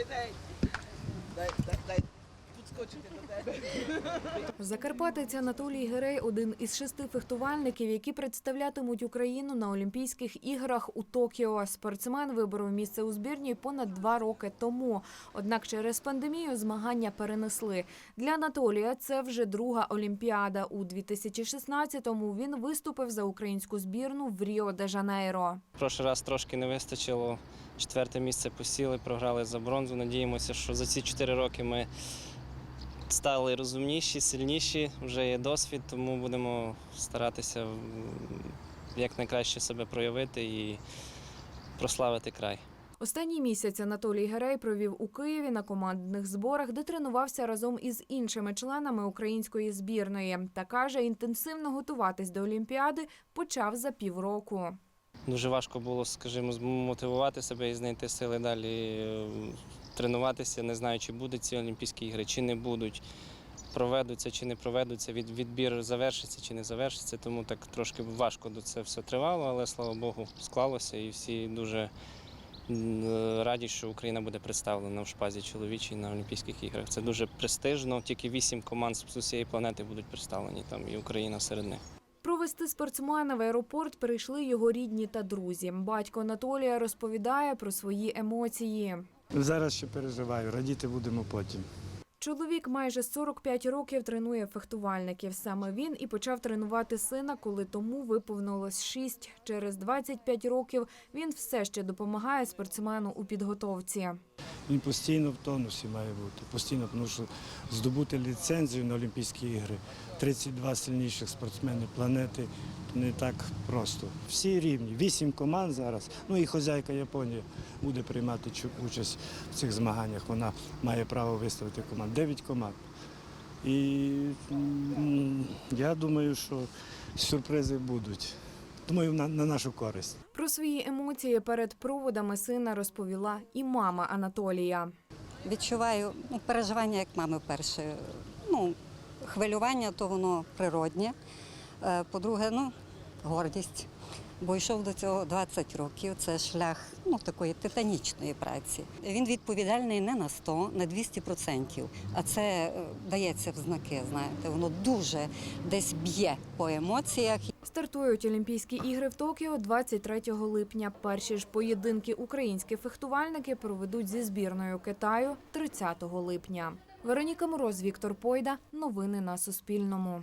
everything. They, they, they. Підскочити до тебе. Закарпатець Анатолій Герей один із шести фехтувальників, які представлятимуть Україну на Олімпійських іграх у Токіо. Спортсмен виборов місце у збірній понад два роки тому. Однак через пандемію змагання перенесли. Для Анатолія це вже друга Олімпіада. У 2016-му він виступив за українську збірну в Ріо де Жанейро. Прошлий раз трошки не вистачило. Четверте місце посіли, програли за бронзу. Надіємося, що за ці чотири роки ми стали розумніші, сильніші, вже є досвід, тому будемо старатися якнайкраще себе проявити і прославити край. Останній місяць Анатолій Герей провів у Києві на командних зборах, де тренувався разом із іншими членами української збірної. Та каже, інтенсивно готуватись до Олімпіади почав за півроку. Дуже важко було, скажімо, змотивувати себе і знайти сили далі е, тренуватися. Не знаю, чи будуть ці Олімпійські ігри, чи не будуть. Проведуться чи не проведуться, від, відбір завершиться чи не завершиться. Тому так трошки важко до це все тривало, але слава Богу, склалося і всі дуже е, раді, що Україна буде представлена в шпазі чоловічій на Олімпійських іграх. Це дуже престижно. Тільки вісім команд з усієї планети будуть представлені там, і Україна серед них. Провести спортсмена в аеропорт прийшли його рідні та друзі. Батько Анатолія розповідає про свої емоції. Зараз ще переживаю, радіти будемо потім. Чоловік майже 45 років тренує фехтувальників. Саме він і почав тренувати сина, коли тому виповнилось 6. Через 25 років він все ще допомагає спортсмену у підготовці. Він постійно в тонусі має бути. Постійно, тому що здобути ліцензію на Олімпійські ігри 32 сильніших спортсмени планети не так просто. Всі рівні, вісім команд зараз. Ну і хозяйка Японії буде приймати участь в цих змаганнях. Вона має право виставити команд. Дев'ять команд. І я думаю, що сюрпризи будуть. Думаю, на, на нашу користь. Про свої емоції перед проводами сина розповіла і мама Анатолія. Відчуваю ну, переживання як мами перше. Ну, хвилювання то воно природнє. Е, По-друге, ну, гордість. Бо йшов до цього 20 років. Це шлях ну, такої титанічної праці. Він відповідальний не на 100, на 200%. А це е, дається в знаки, знаєте, воно дуже десь б'є по емоціях. Стартують Олімпійські ігри в Токіо 23 липня. Перші ж поєдинки українські фехтувальники проведуть зі збірною Китаю 30 липня. Вероніка Мороз, Віктор Пойда. Новини на Суспільному.